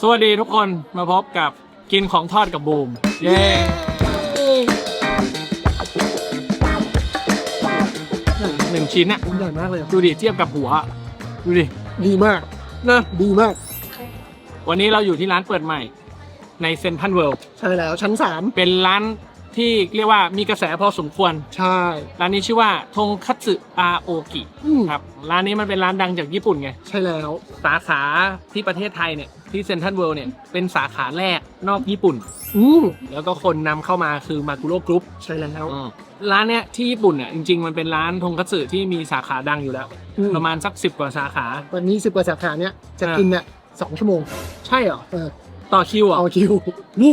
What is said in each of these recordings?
สวัสดีทุกคนมาพบกับกินของทอดกับบูม เย้หนึ่งชิ้นอะใหญ่มากเลยอะดูดิเทียบกับหัวดูดิดีมาก นะดีมาก วันนี้เราอยู่ที่ร้านเปิดใหม่ ในเซนทันเวิลด์ใช่แล้วชั้นสามเป็นร้าน ที่เรียกว่ามีกระแสพอสมควร ใช่ ร้านนี้ชื่อว่าทงคัตสึอาโอกิอืม ครับ ร้านนี้มันเป็นร้านดังจากญี่ปุ่นไง ใช่แล้ว สาขาที่ประเทศไทยเนี่ย ที่เซนทันเวิลด์เนี่ย เป็นสาขาแรกนอกญี่ปุ่น อืมแล้วก็คนนำเข้ามาคือมากุโร่กรุ๊ป ใช่แล้ว ร้านเนี้ยที่ญี่ปุ่นเนี่ยจริงๆ มันเป็นร้านทงคัตสึที่มีสาขาดังอยู่แล้ว อืม ประมาณสักสิบกว่าสาขา วันนี้สิบกว่าสาขาเนี้ยจะอ่ากิกินเนี่ยสองชั่วโมง ใช่เหรอ เออ ต่อคิวเหรอะ เอาคิว นี่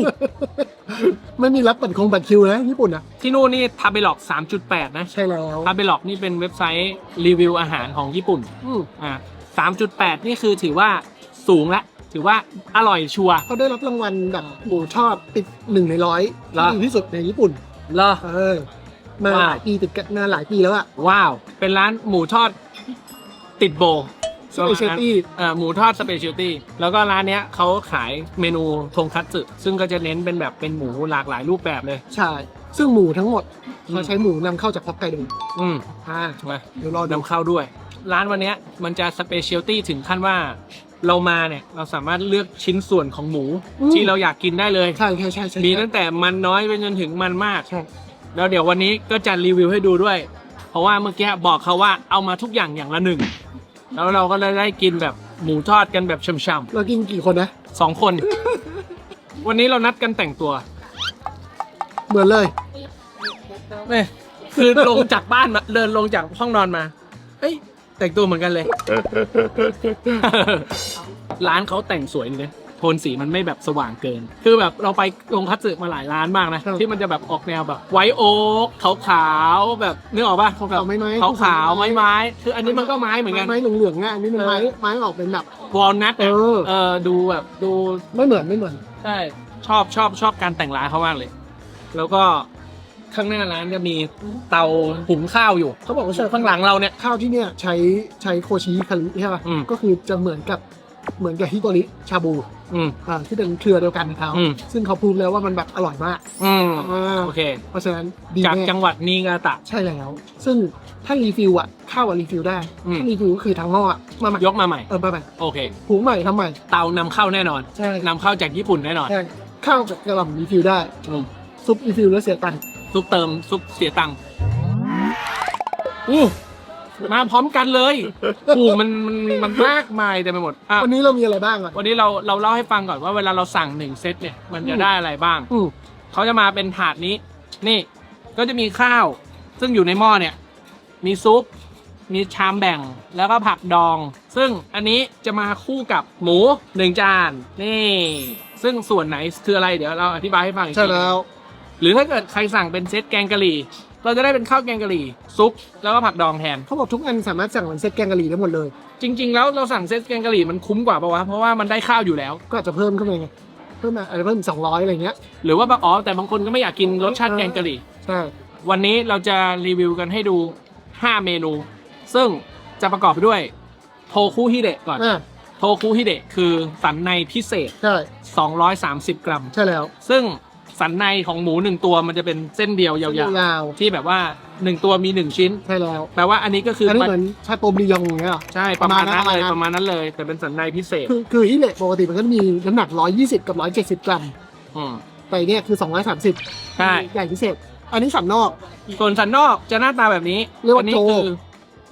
ไม่มีรับบัตรคงบัตรคิวนะญี่ปุ่นอะที่นู่นนี่ทาเบล็อก3.8 นะใช่แล้วทาเบล็อกนี่เป็นเว็บไซต์รีวิวอาหารของญี่ปุ่น อืมอ่า3.8 นี่คือถือว่าสูงละ ถือว่าอร่อยชัวร์ เขาได้รับรางวัลแบบหมูทอดติดหนึ่งในร้อยเหรอ ที่ดีที่สุดในญี่ปุ่น เหรอ เออ มาว้าว หลายปีติดกันมาหลายปีแล้วอะว้าว เป็นร้านหมูทอดติดโบ สเปเชียลตี้เอ่อหมูทอดสเปเชียลตี้แล้วก็ร้านเนี้ยเขาขายเมนูทงคัตสึซึ่งก็จะเน้นเป็นแบบเป็นหมูหลากหลายรูปแบบเลย ใช่ ซึ่งหมูทั้งหมดอืม เขาใช้หมูนำเข้าจากฮอกไกโดอืมอ่ามาเดี๋ยวรอดูนำเข้าด้วย ร้านวันเนี้ยมันจะสเปเชียลตี้ถึงขั้นว่า เรามาเนี่ยเราสามารถเลือกชิ้นส่วนของหมูที่เราอยากกินได้เลย ใช่ใช่ใช่ใช่มีตั้งแต่มันน้อยไปจนถึงมันมาก ใช่แล้วเดี๋ยววันนี้ก็จะรีวิวให้ดูด้วย เพราะว่าเมื่อกี้บอกเขาว่าเอามาทุกอย่างอย่างละหนึ่ง แล้วเราก็เลยได้กินแบบหมูทอดกันแบบช่ำเรากินกี่คนนะ ๆสองคน วันนี้เรานัดกันแต่งตัวเหมือนเลยเนี่ยคือลงจากบ้านมาเดินลงจากห้องนอนมา เอ้ย แต่งตัวเหมือนกันเลย ร้านเขาแต่งสวยดีนะ โทนสีมันไม่แบบสว่างเกิน คือแบบเราไปลงคัตสึมาหลายร้านมากนะครับที่มันจะแบบออกแนวแบบไวท์โอ๊กขาวๆแบบนึกออกป่ะขาวๆไม้ๆขาวขาวๆไม้ไม้ๆคืออันนี้มันก็ไม้เหมือนกันไม้เหลืองๆอะอันนี้เป็นเออไม้ไม้ออกเป็นแบบวอลนัทเออเออดูแบบดูไม่เหมือนไม่เหมือนใช่ชอบชอบชอบการแต่งร้านเขามากเลย แล้วก็ข้างหน้าร้านจะมีเตาหุงข้าวอยู่ เขาบอกว่าใช่ข้างหลังเราเนี่ยข้าวที่เนี่ยใช้ใช้โคชิคาริใช่ป่ะอืมก็คือจะเหมือนกับเหมือนกับฮิโตริชาบู อืม อ่าที่เป็นเครือเดียวกันของเขาอืม ซึ่งเขาพูดแล้วว่ามันแบบอร่อยมากอืมอ่าโอเค เพราะฉะนั้นดีจากแน่จังหวัดนีกาตะ ใช่แล้ว ซึ่งถ้ารีฟิลอะข้าวอะรีฟิลได้อืม ถ้ารีฟิลก็คือทั้งหม้ออะมาใหม่ยกมาใหม่ เออมาใหม่โอเคหุงใหม่ทำใหม่เตานำเข้าแน่นอนใช่นำเข้าจากญี่ปุ่นแน่นอนใช่ข้าวกับกระหล่ำรีฟิลได้ อืมซุปรีฟิลแล้วเสียตังค์ซุปเติมซุปเสียตังค์อู้ มาพร้อมกันเลยอู้มันมันมันมากมายเต็มไปหมดอะวันนี้เรามีอะไรบ้างอะวันนี้เราเราเล่าให้ฟังก่อนว่าเวลาเราสั่งหนึ่งเซตเนี่ยมันจะได้อะไรบ้างอืมเขาจะมาเป็นถาดนี้ นี่ ก็จะมีข้าว ซึ่งอยู่ในหม้อเนี่ย มีซุป มีชามแบ่งแล้วก็ผักดอง ซึ่งอันนี้จะมาคู่กับหมูหนึ่งจาน นี่ ซึ่งส่วนไหนคืออะไรเดี๋ยวเราอธิบายให้ฟังอีกใช่ที แล้ว หรือถ้าเกิดใครสั่งเป็นเซตแกงกะหรี่ เราจะได้เป็นข้าวแกงกะหรี่ซุปแล้วก็ผักดองแทน เขาบอกทุกอันสามารถสั่งเป็นเซตแกงกะหรี่ได้หมดเลย จริง ๆ แล้วเราสั่งเซตแกงกะหรี่มันคุ้มกว่าปะวะเพราะว่ามันได้ข้าวอยู่แล้ว ก็อาจจะเพิ่มขึ้นไปไงเพิ่มมาอาจจะเพิ่มสองร้อยอะไรเงี้ยหรือว่าบางอ๋อแต่บางคนก็ไม่อยากกินรสชาติแกงกะหรี่ ใช่วันนี้เราจะรีวิวกันให้ดู 5 เมนู ซึ่งจะประกอบไปด้วย โทคุฮิเดะก่อน อ่าโทคุฮิเดะคือสันในพิเศษ ใช่230 กรัม ใช่แล้ว ซึ่ง สันในของหมู1ตัวมันจะเป็นเส้นเดียวยาวยาวๆที่แบบว่า1ตัวมี1ชิ้นๆใช่แล้วแปลว่าอันนี้ก็คืออันนี้มันเหมือนชาโตมรียองอย่างเงี้ยเหรอใช่ประมาณนั้นเลยปประระมามาณณนั้นั้นนเลย แต่เป็นสันในพิเศษ คือคือฮิเละปกติมันก็มีน้ำหนัก120กับ170กรัมอืมแต่เนี่ยคือ230ใช่ใหญ่พิเศษ อันนี้สันนอกส่วนสันนอกจะหน้าตาแบบนี้เรียกว่าอันี้โจคือ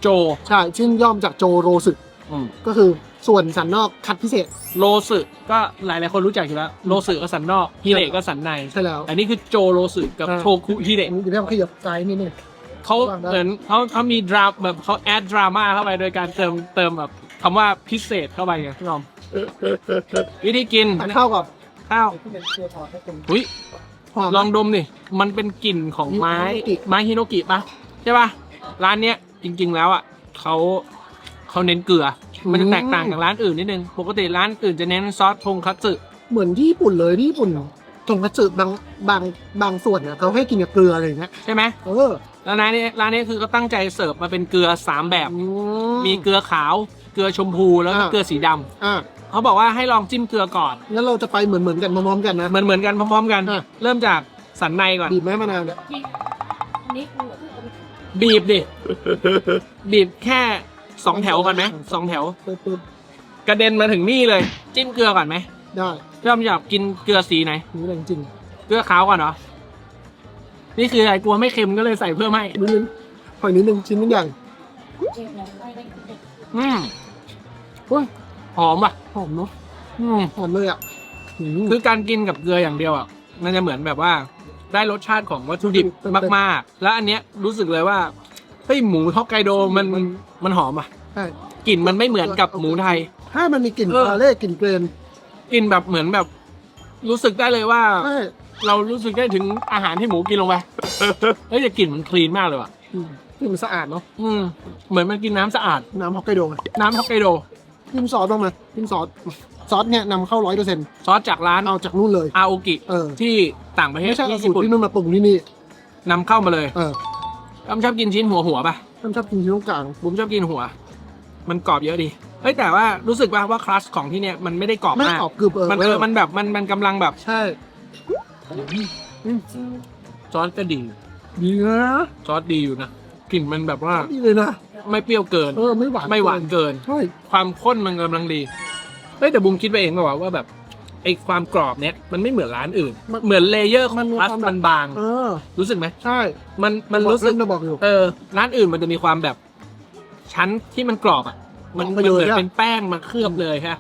โจใช่ชื่นย่อมจากโจโรสึอืมก็คือ ส่วนสันนอกคัดพิเศษ โลสึก็หลายหลายๆคนรู้จักอยู่แล้ว โลสึก็สันนอกฮิเดะก็สันใน ใช่แล้ว อันนี้คือโจโรสึกับอ่า โชคุฮิเดะอันนี้เดี๋ยวเราขยับซ้ายนิดนึง เขาวางได้ เหมือนเขาเขามีดราแบบเขาแอดดราม่าเข้าไปโดยการเติมเติมแบบคำว่าพิเศษเข้าไปไงพี่น้องวิธีกินทานข้าวก่อนข้าวอุ้ย หอม ลองดมดิ มันเป็นกลิ่นของไม้ ฮิโนกิ ไม้ฮิโนกิปะใช่ปะร้านเนี้ยจริง ๆ แล้วอะเขาเขาเน้นเกลือ มันจะแตกต่างจากร้านอื่นนิดนึง ปกติร้านอื่นจะเน้นซอสทงคัตสึเหมือนที่ญี่ปุ่นเลยที่ญี่ปุ่นทงคัตสึบางบางบางส่วนเนี่ยเขาให้กินกับเกลืออะไรอย่างเงี้ยใช่ไหมเออแล้วร้านนี้ร้านนี้คือเขาตั้งใจเสิร์ฟมาเป็นเกลือสามแบบ มีเกลือขาว เกลือชมพูแล้วก็อ่าเกลือสีดำอะเขาบอกว่าให้ลองจิ้มเกลือก่อนงั้นเราจะไปเหมือนเหมือนๆกันพร้อมๆกันนะเหมือนเหมือนกันพร้อมๆกันอะเริ่มจากสันในก่อนบีบแม่มะนาวเนี่ยนี่คือบีบดิบีบแค่ สองแถวก่อนไหมสองแถว ปึ๊บปึ๊บกระเด็นมาถึงนี่เลย จิ้มเกลือก่อนไหมได้เริ่มอยากกินเกลือสีไหน นี่แหละจริงเกลือขาวก่อนเหรอ นี่คืออะไรกลัวไม่เค็มก็เลยใส่เพิ่มให้ๆนิดนึงหอยนิดนึงชิ้นนิดอย่างอืมโอ้ยหอมว่ะ หอมเนาะอืมหอมเลยอะหืม คือการกินกับเกลืออย่างเดียวอะมันจะเหมือนแบบว่า ได้รสชาติของวัตถุดิบเต็มๆมากๆ แล้วอันเนี้ยรู้สึกเลยว่า เฮ้ยหมูฮอกไกโดมันมันมันหอมอะใช่กลิ่นมันไม่เหมือนกับหมูไทย ถ้ามันมีกลิ่นเออปลาเล่กลิ่นเกรนกลิ่นแบบเหมือนแบบ รู้สึกได้เลยว่า ใช่เรารู้สึกได้ถึงอาหารที่หมูกินลงไป เฮ้ยแต่กลิ่นมันคลีนมากเลยว่ะ อืมนี่มันสะอาดเนาะอืม เหมือนมันกินน้ำสะอาด น้ำฮอกไกโดไงน้ำฮอกไกโดจิ้มซอสบ้างไหมจิ้มซอสซอสเนี่ยนำเข้าร้อยเปอร์เซ็นต์ซอสจากร้านเอาจากนู่นเลย อาโอกิ เออที่ต่างประเทศไม่ใช่เอาที่สูญี่ตรปุ่นที่นู่นมาปรุงที่นี่นำเข้ามาเลย เออ อ้ำชอบกินชิ้นหัวหัวๆป่ะท่านชอบกินที่ตรงกลางบุ้มชอบกินหัว มันกรอบเยอะดีเฮ้ยแต่ว่ารู้สึกว่าว่าคลัสของที่เนี่ยมันไม่ได้กรอบไม่มากออกกรึบเออมันเออมันแบบมันมันกำลังแบบใช่ซอสก็ดี ดีนะซอสดีอยู่นะกลิ่นมันแบบว่าดีเลยนะไม่เปรี้ยวเกิน เออไม่หวานไม่หวานเกิน ใช่ ความข้นมันกำลังดีเฮ้ยแต่บุ้มคิดไปเองว่าว่าแบบ ไอ้ความกรอบเนี้ยมันไม่เหมือนร้านอื่นเหมือนเลเยอร์ของคลัสมันบาง เออ รู้สึกไหมใช่มันมันรู้สึกเล่จะบอกอยู่ เออร้านอื่นมันจะมีความแบบ ชั้นที่มันกรอบอะ มันออกมันไปเหเลยมือนอะเป็นแป้งมาเคลือบเลยฮะ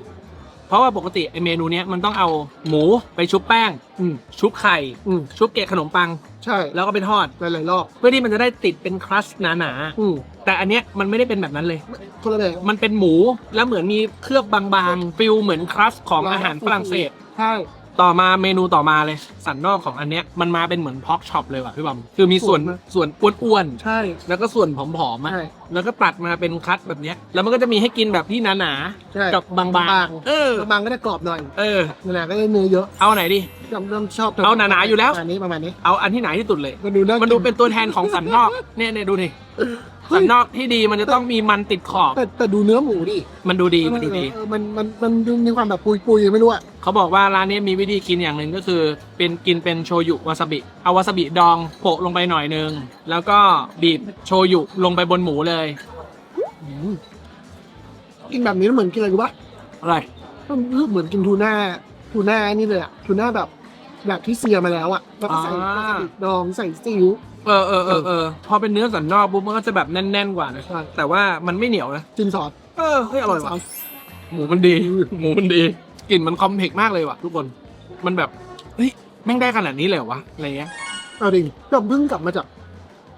เพราะว่าปกติไอเมนูเนี้ยมันต้องเอาหมูไปชุบแป้ง อืมชุบไข่ อืมชุบเกล็ดขนมปัง ใช่ แล้วก็ไปทอด หลายๆรอบเพื่อที่มันจะได้ติดเป็นครัสหนาอืมๆแต่อันเนี้ยมันไม่ได้เป็นแบบนั้นเลย คนละแบบ มันเป็นหมูแล้วเหมือนมีเคลือบบางๆฟิลเหมือนครัสของอาหารฝรั่งเศส ใช่ ต่อมาเมนูต่อมาเลย สันนอกของอันเนี้ยมันมาเป็นเหมือนพ็อกช็อปเลยว่ะพี่บอมคือมีส่วนส่วนอ้วนใช่ๆแล้วก็ส่วนผอมๆอะใช่แล้วก็ตัดมาเป็นคัตแบบเนี้ย แล้วมันก็จะมีให้กินแบบที่หนาใช่ ๆกับบางบางๆเออ บางก็ได้กรอบหน่อยเออ หนาๆก็ได้เนื้อเยอะเอาไหนดิ จำเริ่มชอบเอาหนาๆอยู่แล้ว ประมาณนี้ประมาณนี้เอาอันที่ไหนที่สุดเลยมันดูน่ามันดูกิเป็นตัวแทนของสันนอกเนี่ยเนี่ยดูดิ สันนอกที่ดีมันจะต้องมีมันติดขอบ แต่แต่ดูเนื้อหมูดิมันดูดีมันดูดี เออมันมันมันดูมีความแบบปุยปุยๆไม่รู้อะเขาบอกว่าร้านนี้มีวิธีกินอย่างหนึ่งก็คือ เป็นกินเป็นโชยุวาซาบิ เอาวาซาบิดองโปะลงไปหน่อยนึง แล้วก็บีบโชยุลงไปบนหมูเลยอืมกินแบบนี้แล้วเหมือนกินอะไรรู้ปะอะไร มันเหมือนกินทูน่าทูน่านี่เลยอะทูน่าแบบ แบบที่เซียมาแล้วอะแล้วก็ใส่อ่าวาซาบิดองใส่ซีอิ๊ว เออเออเออเออพอเป็นเนื้อสันนอกปุ๊บมันก็จะแบบแน่นๆกว่านะใช่ แต่ว่ามันไม่เหนียวนะจิ้มซอสเออเฮ้ยอร่อยว่ะ หมูมันดี หมูมันดีกลิ่นมันคอมเพล็กซ์มากเลยว่ะทุกคน มันแบบเฮ้ยแม่งได้ขนาดนี้เลยเหรอวะอะไรเงี้ย เอาดิเราเพิ่งกลับมาจาก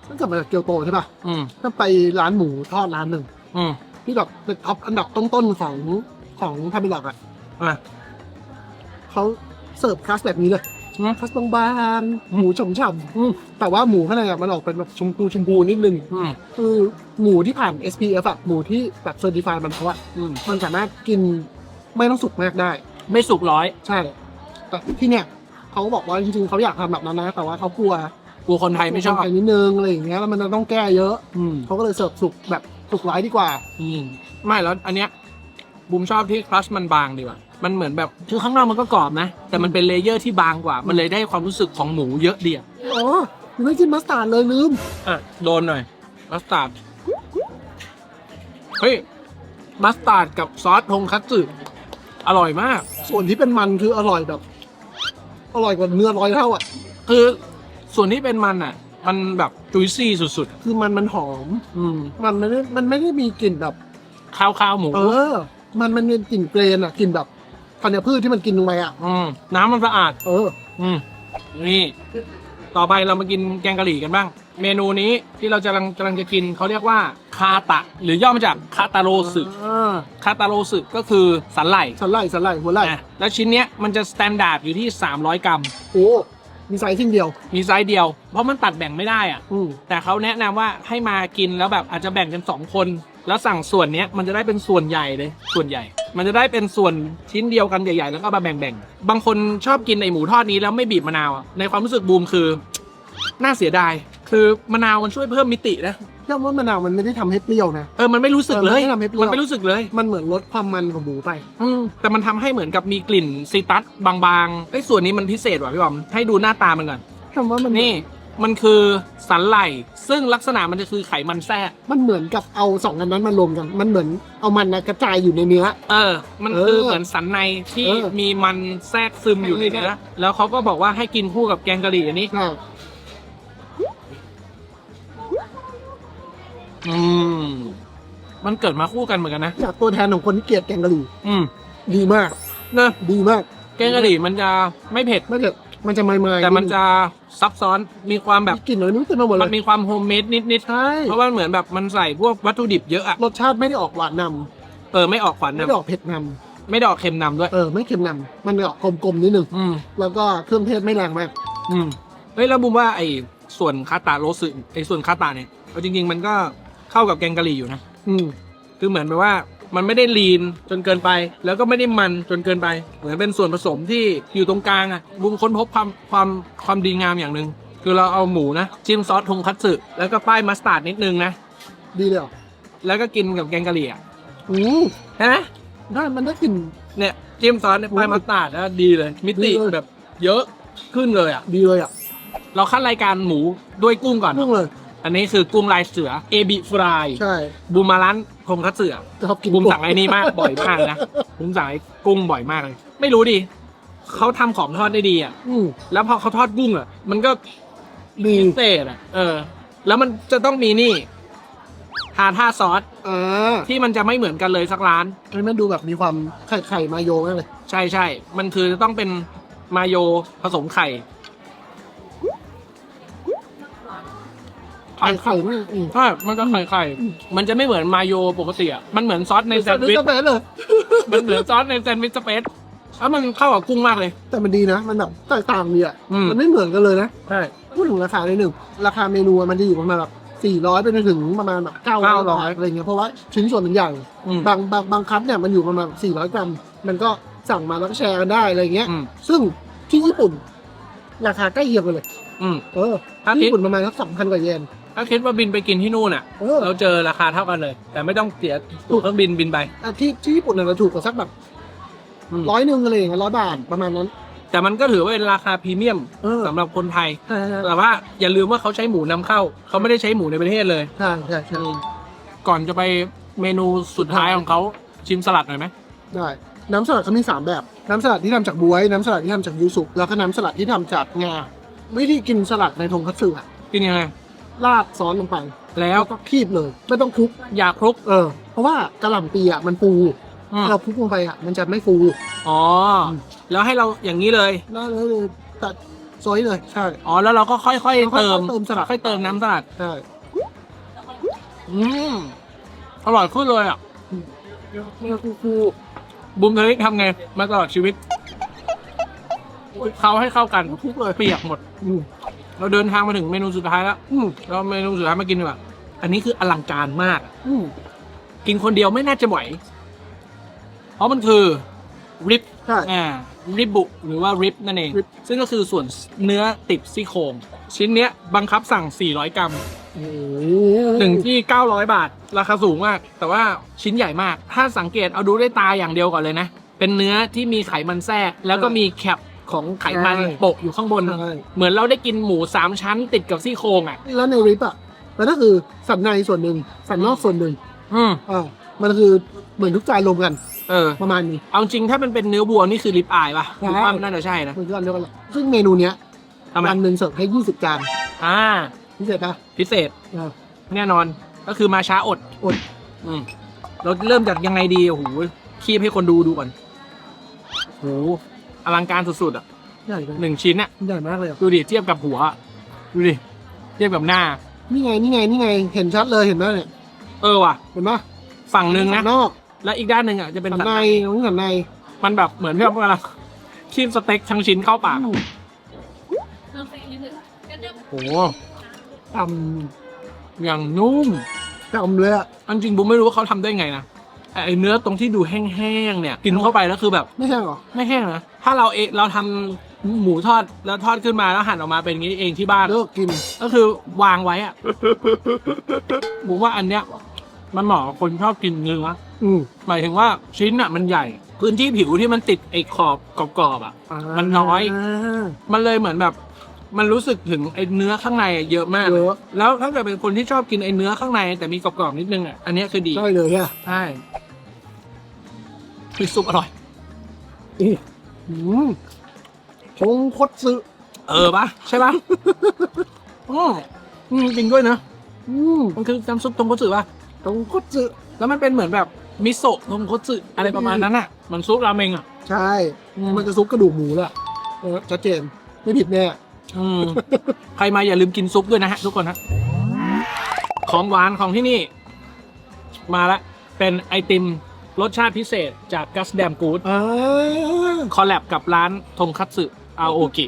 เพิ่งกลับมาจากเกียวโตใช่ปะอืมก็ไปร้านหมูทอดร้านหนึ่งอืมที่แบบเป็นท็อปอันดับต้นๆของของทามิลักอะอะเขาเสิร์ฟคลาสแบบนี้เลย อืมคลาสบางๆหมูฉ่ำๆอืมแต่ว่าหมูข้างในอะมันออกเป็นแบบชมพูชมพูนิดนึงอืม คือหมูที่ผ่าน SPF อะหมูที่แบบเซอร์ติฟายมันเพราะว่าอืมมันสามารถกินไม่ต้องสุกมากได้ ไม่สุกร้อยใช่ แต่ที่เนี่ยเขาบอกว่าจริงๆเขาอยากทำแบบนั้นนะ แต่ว่าเขากลัวกูคนไทยไม่ชอบคนทนิดนึงอะไรอย่างเงี้ยแล้วมันจะต้องแก้เยอะอืมเขาก็เลยเสิร์ฟสุกแบบสุกร้ายดีกว่า อืมไม่แล้วอันเนี้ยบูมชอบที่ครัชมันบางดีกว่า มันเหมือนแบบคือข้างนอกมันก็กรอบนะ แต่มันเป็นเลเยอร์ที่บางกว่า มันเลยได้ความรู้สึกของหมูเยอะเดียวอ๋อยังไม่กินมัสตาร์ดเลยลืมอะโดนหน่อยมัสตาร์ดเฮ้ยมัสตาร์ดกับซอสทงคัตสึอร่อยมาก ส่วนที่เป็นมันคืออร่อยแบบ อร่อยกว่าเนื้อร้อยเท่าอะ คือส่วนที่เป็นมันอะ มันแบบจุยซี่สุดคือมันมันหอม ๆ อืมมันไม่ได้มันไม่ได้มีกลิ่นแบบ ข้าวข้าวๆหมู เออ มันมันมีกลิ่นเกรนอะกลิ่นแบบ ธัญพืชที่มันกินลงไปอะ อืมน้ำมันสะอาด เออ อืมนี่ ต่อไปเรามากินแกงกะหรี่กันบ้าง เมนูนี้ที่เราจะกำลังกำลังจะกินเขาเรียกว่าคาตะ หรือย่อมาจากคาตาโรสึอ่าคาตาโรสึก็คือสันไหล่สันไหล่สันไหล่หัวไหล่นะแล้วชิ้นเนี้ยมันจะสแตนดาร์ดอยู่ที่ 300 กรัม โอ้มีไซส์ชิ้นเดียว มีไซส์เดียว เพราะมันตัดแบ่งไม่ได้อะอืมแต่เขาแนะนำว่าให้มากินแล้วแบบอาจจะแบ่งกัน2คน แล้วสั่งส่วนเนี้ยมันจะได้เป็นส่วนใหญ่เลย ส่วนใหญ่ มันจะได้เป็นส่วนชิ้นเดียวกันใหญ่ๆ แล้วก็มาแบ่งๆ บางคนชอบกินไอหมูทอดนี้แล้วไม่บีบมะนาวอะในความรู้สึกบูมคือ น่าเสียดาย คือมะนาวมันช่วยเพิ่มมิตินะเรื่องว่ามะนาวมันไม่ได้ทำให้เปรี้ยวนะ เออ มันไม่รู้สึกเลย เออมันไม่ทำให้เปรี้ยว มันไม่รู้สึกเลย มันเหมือนลดความมันของหมูไป อืมแต่มันทำให้เหมือนกับมีกลิ่นซีตัสบางๆไอ้ยส่วนนี้มันพิเศษว่ะพี่บอมให้ดูหน้าตามันก่อน คำว่ามันนี่ มันคือสันไหลซึ่งลักษณะมันจะคือไขมันแทรกมันเหมือนกับเอาสองอันนั้นมารวมกัน มันเหมือนเอามันนะกระจายอยู่ในเนื้อ เออ มันเออคือเหมือนสันในที่เออมีมันแทรกซึมอยู่ในใช่เนื้อแล้วเขาก็บอกว่าให้กินคู่กับแกงกะหรี่อันนี้ใช่อืมมันเกิดมาคู่กันเหมือนกันนะจากตัวแทนของคนที่เกลียดแกงกะหรี่อืมดีมาก เนอะดีมากแกงกะหรี่มันจะไม่เผ็ดไม่เด็ด มันจะไม่ไม่แต่มันจะซับซ้อนมีความแบบกลิ่นอะไรไม่รู้เต็มไปหมดเลมันย มีความโฮมเมดนิดใช่ ๆเพราะว่าเหมือนแบบมันใส่พวกวัตถุดิบเยอะอะรสชาติไม่ได้ออกหวานนเออไม่ออกขวัญำไม่นะได้ออกเผ็ดนไม่ได้ออกเค็มนำด้วยำเออไม่เค็มนำมันออกกลมๆนิดนึงอืมแล้วก็เครื่องเทศไม่แรงมาก อืมเฮ้ยแล้วบุมว่าไอ้ส่วนคาตาโรสึไอ้ส่วนคาตาเนี่ยเอาจริง ๆ มันก็เข้ากับแกงกะหรี่อยู่นะ อืม คือเหมือนแบบว่า มันไม่ได้ลีนจนเกินไป แล้วก็ไม่ได้มันจนเกินไป เหมือนเป็นส่วนผสมที่อยู่ตรงกลางอะบุมค้นพบความความความดีงามอย่างหนึ่งคือเราเอาหมูนะจิ้มซอสทงคัตสึแล้วก็ป้ายมัสตาร์ดนิดนึงนะดีเลยเหรอแล้วก็กินกับแกงกะหรี่อะอืมใช่ไหมได้มันได้กลิ่น เนี่ยจิ้มซอสเนี่ยป้ายมัสตาร์ดแล้วดีเลย มิติดีเลย แบบเยอะขึ้นเลยอะ ดีเลยอะเราขั้นรายการหมูด้วยกุ้งก่อน นุ่งเลย อันนี้คือกุ้งลายเสือเอบิฟรายใช่ บูมมาร้านทงคัตสึอะชอบกินบูมสั่งไอ้นี่มากบ่อยมากนะบูมสั่งไอ้กุ้งบ่อยมากเลย ไม่รู้ดิเขาทำของทอดได้ดีอะ อืมแล้วพอเขาทอดกุ้งอะ มันก็ดีพิเศษอะ เออ แล้วมันจะต้องมีนี่ทาท่าซอสอ่าที่มันจะไม่เหมือนกันเลยสักร้านเฮ้ยมันดูแบบมีความไข่ไข่มาโยมากเลย ใช่ใช่ มันคือจะต้องเป็นมาโยผสมไข่ ไข่ไข่มากอืม ใช่มันก็ไข่ไข่มันจะไม่เหมือนมาโยปกติอะมันเหมือนซอสในแซนด์วิชก็เป็นเลย มันเหมือนซอสในแซนด์วิชสเปซแล้วมันเข้ากับกุ้งมากเลย แต่มันดีนะ มันแบบแตกต่างดีอะ อืม มันไม่เหมือนกันเลยนะ ใช่ พูดถึงราคาในหนึ่ง ราคาเมนูอะมันจะอยู่ประมาณแบบสี่ร้อยไปจนถึงประมาณแบบเก้าร้อยอะไรเงี้ย เพราะว่าชิ้นส่วนมันใหญ่อืม บางบางบางคัพเนี่ยมันอยู่ประมาณสี่ร้อยกรัม มันก็สั่งมาแล้วก็แชร์กันได้อะไรเงี้ย อืม ซึ่งที่ญี่ปุ่น ราคาใกล้เคียงกันเลย อืม เออถ้าที่คิด ญี่ปุ่นประมาณสักสามพันกว่าเยน ถ้าคิดว่าบินไปกินที่นู่นอะ เออ เราเจอราคาเท่ากันเลย แต่ไม่ต้องเสียตั๋วเครื่องบินบินไป อะที่ที่ญี่ปุ่นเนี่ยเราถูกกว่าสักแบบอืม ร้อยหนึ่งอะไรอย่างเงี้ยร้อยบาทประมาณนั้น แต่มันก็ถือว่าเป็นราคาพรีเมียมเออสำหรับคนไทย ใช่ใช่แต่ว่าอย่าลืมว่าเขาใช้หมูนำเข้า เขาไม่ได้ใช้หมูในประเทศเลย ใช่ใช่ใช่ก่อนจะไปเมนูสุดท้ายของเขาชิมสลัดหน่อยไหมได้น้ำสลัดเขามีสามแบบ น้ำสลัดที่ทำจากบวย น้ำสลัดที่ทำจากยูสุแล้วก็น้ำสลัดที่ทำจากงา วิธีกินสลัดในทงคัตสึอะกินยังไง ราดซอสลงไปแล้วแล้วก็คีบเลย ไม่ต้องคลุก อยากคลุก เออ เพราะว่ากระหล่ำปีอะมันฟูอืมถ้าเราคลุกลงไปอะมันจะไม่ฟูอ๋อแล้วให้เราอย่างนี้เลย แล้วเลยตัดซอยเลย ใช่ อ๋อ แล้วเราก็ค่อยๆเติม ค่อยๆเติมสลัด ค่อยๆเติมน้ำสลัด ใช่ อืมอร่อยขึ้นเลยอะไม่ต้องฟูบุมเทลิกทำไง มาตลอดชีวิตเขาให้เข้ากันๆคลุกเลยเปียกหมด อืม เราเดินทางมาถึงเมนูสุดท้ายแล้วอืมเราเมนูสุดท้ายมากินดีกว่าอันนี้คืออลังการมากอืมกินคนเดียวไม่น่าจะไหว เพราะมันคือริบใช่ อ่าริบบุ หรือว่าริบนั่นเอง rib ซึ่งก็คือส่วนเนื้อติดซี่โครงชิ้นเนี้ยบังคับสั่ง 400 กรัมโอ้โหหนึ่งที่ 900 บาท ราคาสูงมาก แต่ว่าชิ้นใหญ่มาก ถ้าสังเกตเอาดูด้วยตาอย่างเดียวก่อนเลยนะ เป็นเนื้อที่มีไขมันแทรก แล้วก็มีแคป ของไขมันโปะอยู่ข้างบน ใช่เหมือนเราได้กินหมูสามชั้นติดกับซี่โครงอะ แล้วในริปอะมันก็คือสันในส่วนหนึ่งสันนอกส่วนหนึ่งอืมอ่ามันคือเหมือนทุกจานรวมกันเออ ประมาณนี้ เอาจริงถ้ามันเป็นเนื้อวัวนี่คือริบอายป่ะใช่ ผมว่าน่าจะใช่นะเหมือนกันเดียวกันแหละซึ่งเมนูเนี้ยทำไมวันหนึ่งเสิร์ฟให้ยี่สิบจานอ่า พิเศษปะพิเศษอ่า แน่นอนก็คือมาช้าอดอด อืมเราเริ่มจากยังไงดีโอ้โหคีบให้คนดูดูก่อนโอ้โห อลังการสุดๆอะใหญ่เลยหนึ่งชิ้นอะใหญ่มากเลยอะดูดิเทียบกับหัวอะดูดิเทียบกับหน้า นี่ไงนี่ไงนี่ไงเห็นชัดเลยเห็นไหมเนี่ยเออว่ะ เห็นปะฝั่งหนึ่งนะสันนอกแล้วอีกด้านหนึ่งอะจะเป็นสันในตรงนี้สันในมันแบบเหมือนที่เรากำลังคีบสเต็กทั้งชิ้นเข้าปากอืมโอ้โหทอย่างนุ่มำทำเลยอะอันจริงบุมไม่รู้ว่าเขาทำได้ไงนะ ไอเนื้อตรงที่ดูแห้งๆเนี่ยกินเข้าไปแล้วคือแบบ ไม่ใช่เหรอ ไม่แห้งนะถ้าเราเองเราทำหมูทอดแล้วทอดขึ้นมาแล้วหั่นออกมาเป็นอย่างนี้เองที่บ้านเลิกกิน ก็คือวางไว้อะผมว่าอันเนี้ยมันเหมาะกับคนชอบกินเนื้ออืมหมายถึงว่าชิ้นอะมันใหญ่ พื้นที่ผิวที่มันติดไอ้ขอบกรอบๆอะมันน้อยา มันเลยเหมือนแบบ มันรู้สึกถึงไอ้เนื้อข้างในอะเยอะมากเยอะ แล้วถ้าเกิดเป็นคนที่ชอบกินไอ้เนื้อข้างใน แต่มีกรอบๆนิดนึงอะอันเนี้ยคือดีได้เลยอะใช่ คือซุปอร่อยอืมผงคตสึเออปะใช่ปะอืมอืมจริงด้วยนะอืมมันคือน้ำซุปตรงกสึปะผงคตสึแล้วมันเป็นเหมือนแบบมิโซะตรงกสึอะไรประมาณนั้นอะมันซุปราเมงอะ ใช่ อืม มันจะซุปกระดูกหมูแหละเออชัดเจนไม่ผิดแน่ อืม ใครมาอย่าลืมกินซุปด้วยนะฮะทุกคนฮะของหวานของที่นี่ มาละเป็นไอติม รสชาติพิเศษจากกัสแดมกูดอ่าคอลแลบกับร้านทงคัตสึอาโอกิ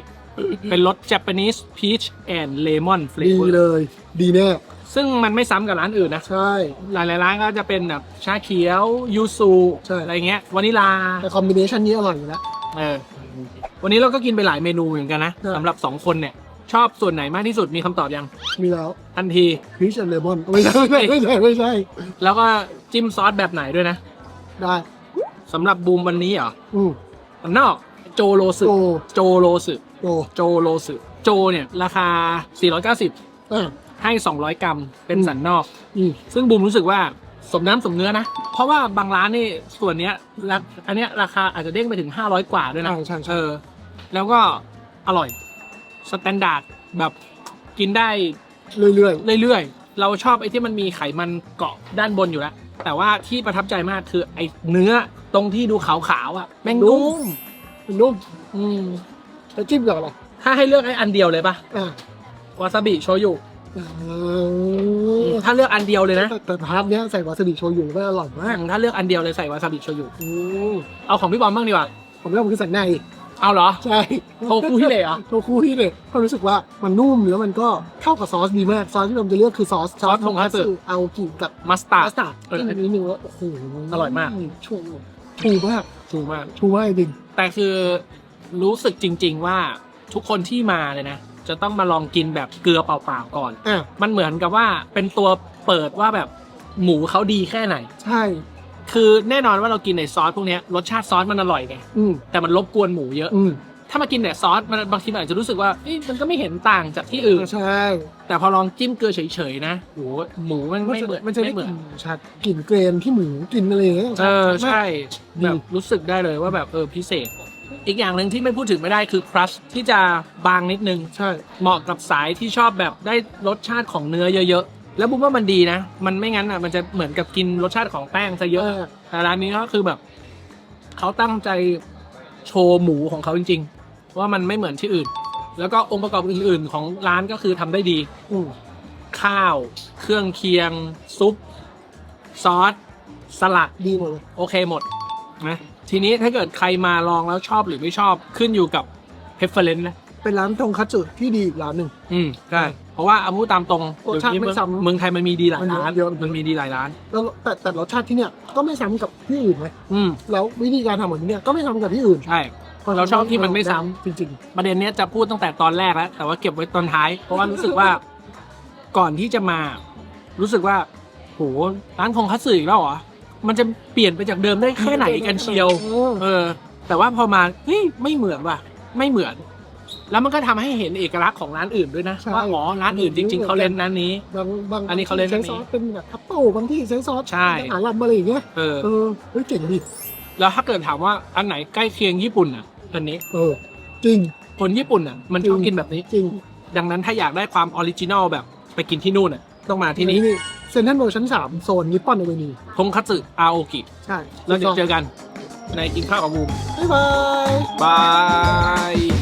เป็นรส Japanese Peach and Lemon ดี Flavor เลย ดีแน่ซึ่งมันไม่ซ้ำกับร้านอื่นนะ ใช่ หลายๆร้านก็จะเป็นแบบชาเขียว ยูสุใช่ อะไรเงี้ยวานิลา แต่คอมบิเนชันนี้อร่อยอยู่แล้ว เออ วันนี้เราก็กินไปหลายเมนูเหมือนกันนะใช่ สำหรับสองคนเนี่ย ชอบส่วนไหนมากที่สุดมีคำตอบยัง มีแล้วทันที พีชแอนเลมอนไม่ใช่ไม่ใช่ไม่ใช่ไม่ใช่แล้วก็จิ้มซอสแบบไหนด้วยนะ ได้สำหรับบูมวันนี้เหรออืมอันนอก โจโรสึโตโจโรสึโตโจโรสึโจเนี่ย ราคา 490อะให้ 200 กรัม เป็นสันนอก อืม ซึ่งบูมรู้สึกว่าสมน้ำสมเนื้อนะ เพราะว่าบางร้านนี่ส่วนเนี้ยราอันเนี้ยราคาอาจจะเด้งไปถึง 500 กว่าด้วยนะ ใช่ใช่เอใช่อแล้วก็อร่อย สแตนดาร์ดแบบกินได้เรื่อยเรื่อยๆ เราชอบไอ้ที่มันมีไขมันเกาะด้านบนอยู่แล้ว แต่ว่าที่ประทับใจมากคือไอ้เนื้อตรงที่ดูขาวๆอะแม่งนุ่มๆเป็นนุ่มอืมแล้วจิ้มกับอะไรถ้าให้เลือกไอ้อันเดียวเลยปะอะวาซาบิโชยุอ่าถ้าเลือกอันเดียวเลยนะ แต่แต่พาร์ทเนี้ยใส่วาซาบิโชยุก็อร่อยมากถ้าเลือกอันเดียวเลยใส่วาซาบิโชยุอืมเอาของพี่บอมบ้างดีกว่าผมเรียกมันคือสันใน เอาเหรอ ใช่โทฟูฮิเละเหรอ โทฟูฮิเละเพราะรู้สึกว่ามันนุ่มแล้วมันก็เข้ากับซอสดีมาก ซอสที่ผมจะเลือกคือซอสซอสทงคัตสึ เอากิกับมัสตาร์พาดสต้าเออที่นิดนึงว่าโอ้โหอร่อยมาก ชูชูมากถูกมาก ชูมากจริงแต่คือรู้สึกจริง ๆ ว่าทุกคนที่มาเลยนะ จะต้องมาลองกินแบบเกลือเปล่าๆก่อน อะมันเหมือนกับว่าเป็นตัวเปิดว่าแบบหมูเขาดีแค่ไหน ใช่ คือแน่นอนว่าเรากินในซอสพวกเนี้ยรสชาติซอสมันอร่อยไงอืมแต่มันรบกวนหมูเยอะ อืมถ้ามากินแต่ซอสมันบางทีมันอาจจะรู้สึกว่าเอ๊ะมันก็ไม่เห็นต่างจากที่อื่น ใช่แต่พอลองจิ้มเกลือเฉยๆนะโหหมูมันมันไม่จะเหมือนมันจะได้ไม่เหมืกอนลิ่นชัดกลิ่นเกรนที่หมูกลิ่นอะไรอย่างเงี้ย เออชัดมากใช่ดี แบบรู้สึกได้เลยว่าแบบเออพิเศษ อีกอย่างหนึ่งที่ไม่พูดถึงไม่ได้คือครัชที่จะบางนิดนึง ใช่ เหมาะกับสายที่ชอบแบบได้รสชาติของเนื้อเยอะๆ แล้วบุ้มว่ามันดีนะ มันไม่งั้นอะมันจะเหมือนกับกินรสชาติของแป้งซะเยอะ แต่ร้านนี้ก็คือแบบเขาตั้งใจโชว์หมูของเขาจริง ๆ ว่ามันไม่เหมือนที่อื่น แล้วก็องค์ประกอบอื่น ๆ ของร้านก็คือทำได้ดีอืมข้าว เครื่องเคียง ซุป ซอส สลัดดีหมดเลยโอเคหมดนะทีนี้ถ้าเกิดใครมาลองแล้วชอบหรือไม่ชอบขึ้นอยู่กับเพฟเฟอร์เรนซ์นะ เป็นร้านทงคัตสึที่ดีอีกร้านหนึ่ง อืมใช่เพราะว่าเอาพูดตามตรงรสชาติเดี๋ยวนี้ไม่ซ้ำเมืองไทยมันมีดีหลายมันเยอะร้านเยอะ มันมีดีหลายร้าน แล้วแต่แต่รสชาติที่เนี่ยก็ไม่ซ้ำกับที่อื่นไหมอืมแล้ววิธีการทำของที่เนี่ยก็ไม่ซ้ำกับที่อื่นใช่ เราชอบที่มันไม่ซ้ำ จริง ประเด็นเนี้ยจะพูดตั้งแต่ตอนแรกแล้ว แต่ว่าเก็บไว้ตอนท้าย เพราะว่ารู้สึกว่าก่อนที่จะมา รู้สึกว่าโหร้านคงคัตสึอีกแล้วเหรอมันจะเปลี่ยนไปจากเดิมได้ๆแค่ไหนกันเชียวออ เออ แต่ว่าพอมาเฮ้ยไม่เหมือนว่ะ ไม่เหมือน แล้วมันก็ทำให้เห็นเอกลักษณ์ของร้านอื่นด้วยนะ ใช่ว่าอ๋อร้านอื่นจริง ๆเขาเล่นนั้นนี้ บางบางอันนี้เขาเล่นใช้แบบนี้ซอสเป็นแบบทัพเปิลบางที่ใช้ซอสใช่ อาหรับอะไรอย่างเงี้ยเออ เออเฮ้ยเจ๋งดิแล้วถ้าเกิดถามว่าอันไหนใกล้เคียงญี่ปุ่นอะอันนี้เออจริง คนญี่ปุ่นอะมันชอบจริงกินแบบนี้ จริงดังนั้นถ้าอยากได้ความออริจินอลแบบไปกินที่นู่นอะต้องมาที่นี่เซนทรัลเวิลด์ชั้นสามโซนนิปปอนอเวนิวทงคัตสึอาโอกิใช่เราจะเจอกันในกินข้าวกับบูมบ๊ายบาย บาย